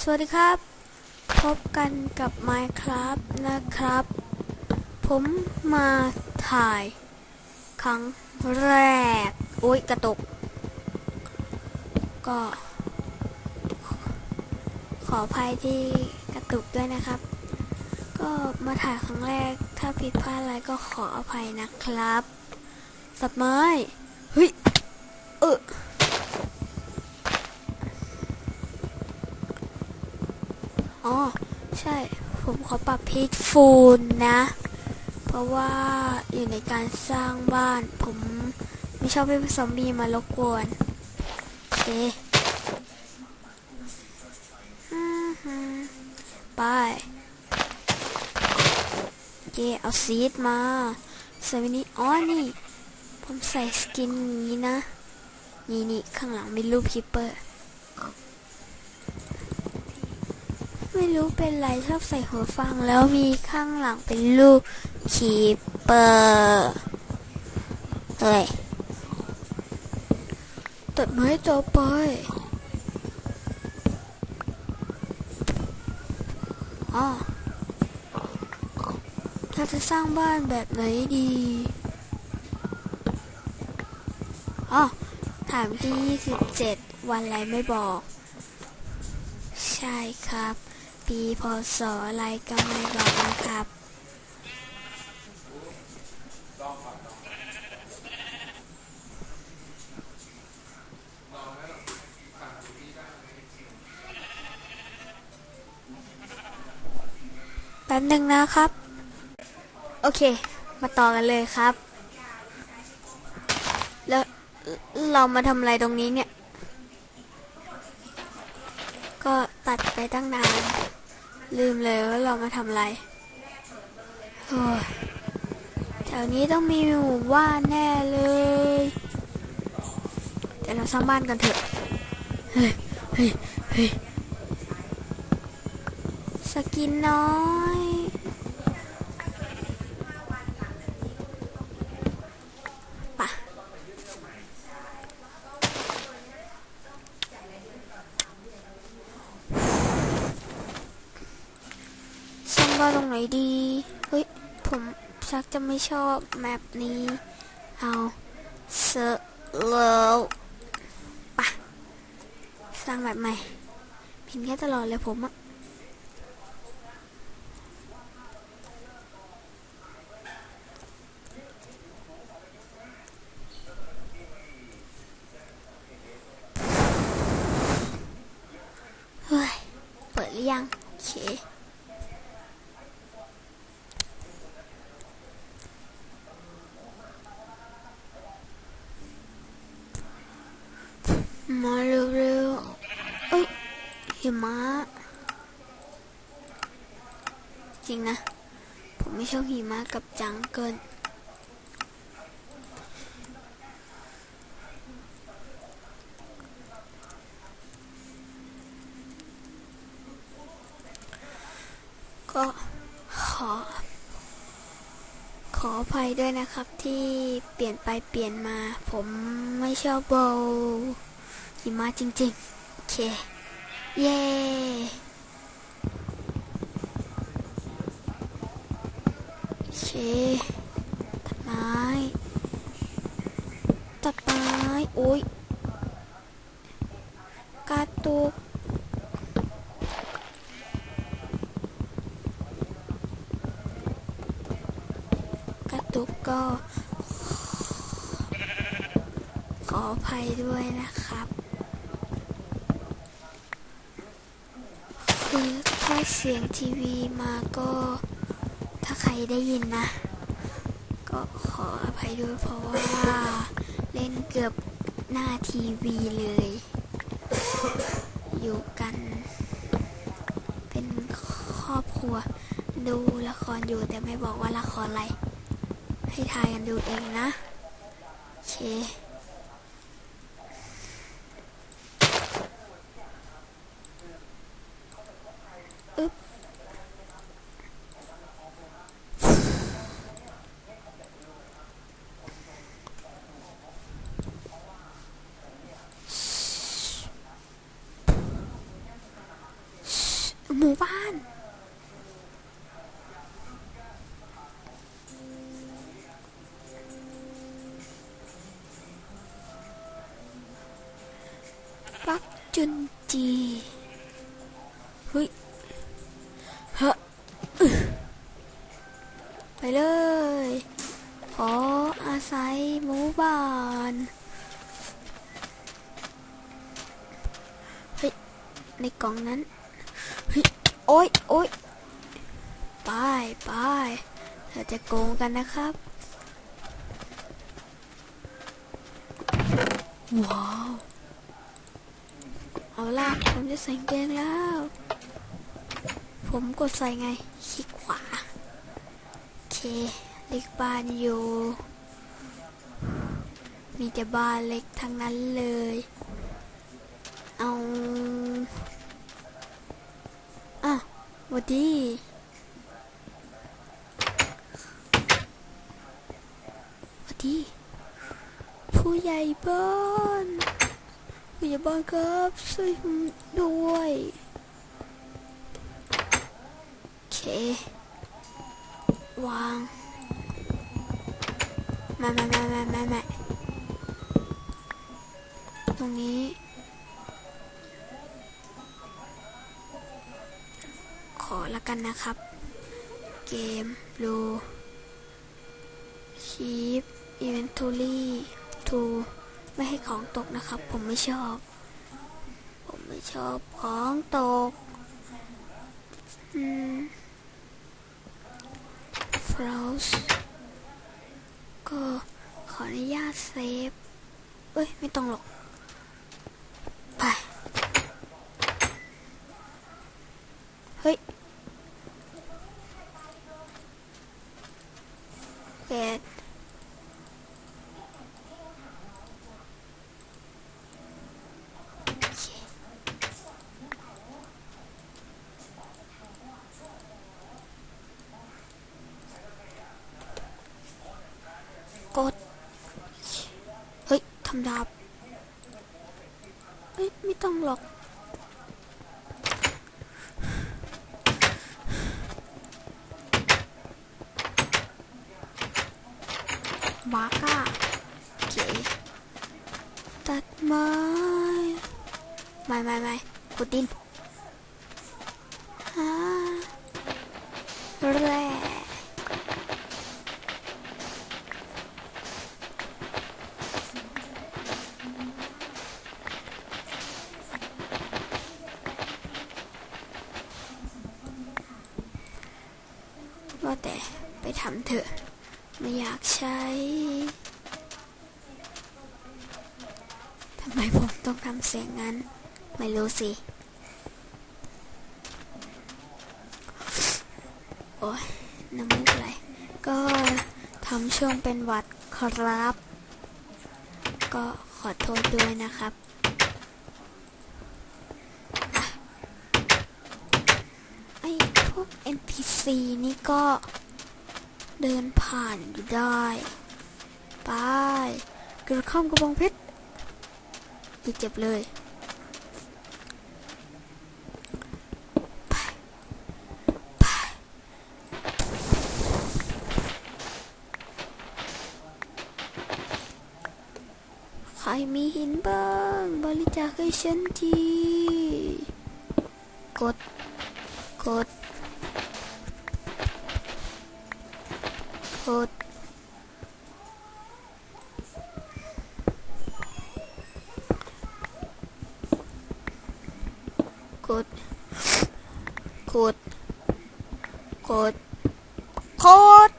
สวัสดีครับ พบกันกับ Minecraft นะครับ ผมมาถ่าย ครั้งแรก โอ้ยกระตุกก็ ขออภัยที่กระตุกด้วยนะครับ ก็มาถ่ายครั้งแรก ถ้าผิดพลาดอะไรก็ขออภัยนะครับตัดไม้เฮ้ย ขอปรับพีทฟูลนะ เพราะว่าอยู่ในการสร้างบ้าน ผมไม่ชอบให้ซอมบี้มารบกวนโอเคอือหือไปเย่เอาซีดมาใส่ไว้นี่อ๋อนี่ ผมใส่สกินนี้นะ นี่นี่ข้างหลังมีรูปคิปเปอร์ ไม่รู้เป็นไรชอบใส่หัวฟัง แล้วมีข้างหลังเป็นรูปคีเปอร์เฮ้ยตัดไม้ต่อไปอ๋อเราจะสร้างบ้านแบบไหนดีอ๋อถามที่ 27 วันอะไรไม่บอก ใช่ครับ ปี พศ อะไรก็ไม่บอกนะครับ แป๊บหนึ่งนะครับ โอเค มาต่อกันเลยครับ แล้วเรามาทำอะไรตรงนี้เนี่ย ก็ตัดไปตั้งนาน ลืมเลยว่าเรามาทำอะไรแถวนี้ต้องมีหมู่บ้านแน่เลยเดี๋ยวเราสร้างบ้านกันเถอะ เฮ้ย เฮ้ย เฮ้ย สกินน้อยปะ สร้างบ้า นตรงดี เฮ้ย ผมชักจะไม่ชอบแมปนี้ เอาเซอร์เลวปะสร้างแบบใหม่พิมพ์แค่ตลอดเลยผมอะเฮ้ย เปิดหรือยัง โอเค มาเร็วๆ เอ้ย หิมะ จริงนะ ผมไม่ชอบหิมะกับจังเกิน ก็ขอ ขออภัยด้วยนะครับที่เปลี่ยนไปเปลี่ยนมา ผมไม่ชอบโบหิมะจริง ๆ โอเค เย้โอเคตัดไม้ ตัดไม้ โอ้ยกระตุกกระตุกก็ ขออภัยด้วยนะครับ คือถ้า เสียงทีวีมาก็ ถ้าใครได้ยินนะ ก็ขออภัยด้วยเพราะว่าเล่นเกือบหน้าทีวีเลย อยู่กัน เป็นครอบครัว ดูละครอยู่แต่ไม่บอกว่าละครอะไร ให้ทายกันดูเองนะ โอเค จุนจีเฮ้ยฮะอึไปเลย ขออาศัยหมู่บ้านเฮ้ยในกล่องนั้นเฮ้ยโอ๊ยโอ๊ยไปไปเราจะโกงกันนะครับ ว้าว เอาล่ะ ผมจะใส่เกงแล้ว ผมกดใส่ไง คลิกขวา โอเคเล็กบ้านอยู่ มีแต่บ้านเล็กทั้งนั้นเลย เอาอะหวัดดีหวัดดีผู้ใหญ่บ้าน ผู้ใหญ่บ้านครับช่วยผมด้วยโอเควางมามามามามามาตรงนี้ ขอละกันนะครับ เกมรูชีฟอินเวนทอรี่ทู ไม่ให้ของตกนะครับ ผมไม่ชอบ ผมไม่ชอบของตกอืม f r o z ก็ขออนุญาตเซฟ เอ้ย ไม่ต้องหรอก ไป เฮ้ยเป็ด กด เฮ้ยทำดาบเฮ้ยไม่ต้องหรอกบาก้าโอเคตัดไม้ ไม่ไม่ไม่ขุดดิน ว่าแต่ไปทำเถอะ ไม่อยากใช้ ทำไมผมต้องทำเสียงงั้น ไม่รู้สิ โอ้ยน้ำมูกไหลก็ทำช่วงเป็นหวัดครับ ก็ขอโทษด้วยนะครับอะไอ้พวก NPC นี่ก็เดินผ่านอยู่ได้ ไปกระข้ามกระบองเพชรอีเจ็บเลยไปไปใครมีหินบ้าง บริจาคให้ฉันที กด กด กดกดกดกดโคด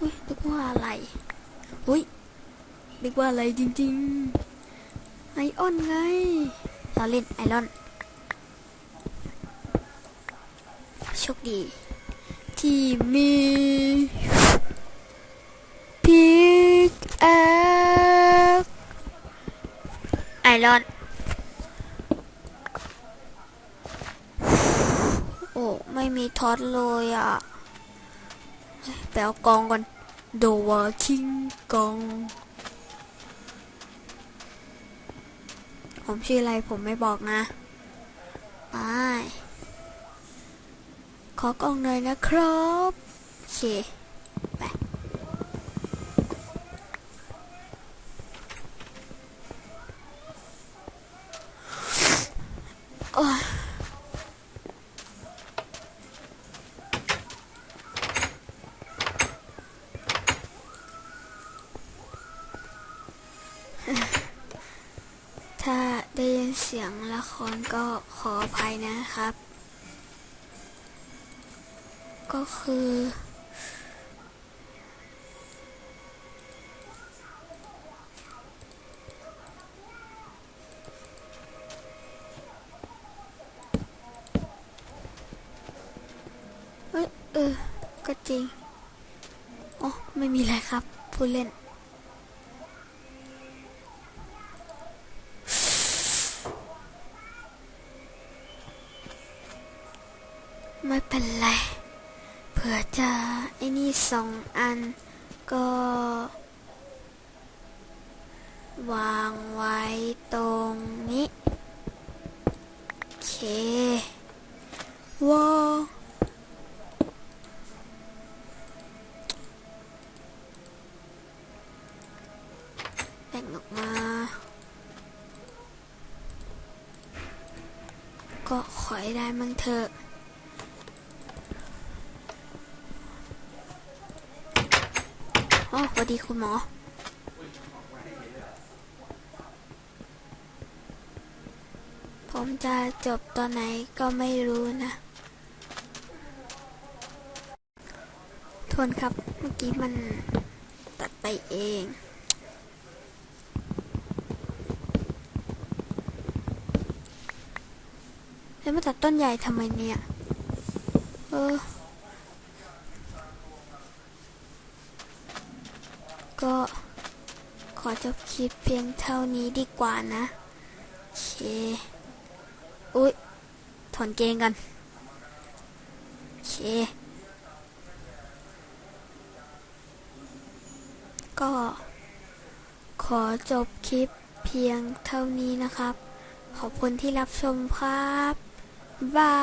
อุ้ยนึกว่าอะไรอุ้ยนึกว่าอะไรจริงๆ ไอออนไงเราเล่นไอรอนโชคดี ที่มีพิกแอคไอรอนโอ้ ไม่มีท็อตเลยอะไปเอากองก่อนโดวาคิงกองผมชื่ออะไรผมไม่บอกนะไป อกล่องหน่อยนะครับโอเคไปโอ้ยถ้าได้ยินเสียงละครก็ขออภัยนะครับ คือ เอยเออ ก็จริง อ๋อ ไม่มีอะไรครับพูดเล่นไม่เป็นไร ผื่อจะไอ้นี่สองอันก็ วางไว้ตรงนี้โอเคว้าแบ่งออกมา ก็ขอให้ได้มั่งเถอะ อ๋อ สวัสดีคุณหมอ ผมจะจบตอนไหนก็ไม่รู้นะ ทวนครับ เมื่อกี้มันตัดไปเองแล้วมาตัดต้นใหญ่ทำไมเนี่ย เออ ก็ขอจบคลิปเพียงเท่านี้ดีกว่านะโอเค อุ๊ย ถอนเกงกันโอเค ก็ขอจบคลิปเพียงเท่านี้นะครับ ขอบคุณที่รับชมครับบ๊ายบาย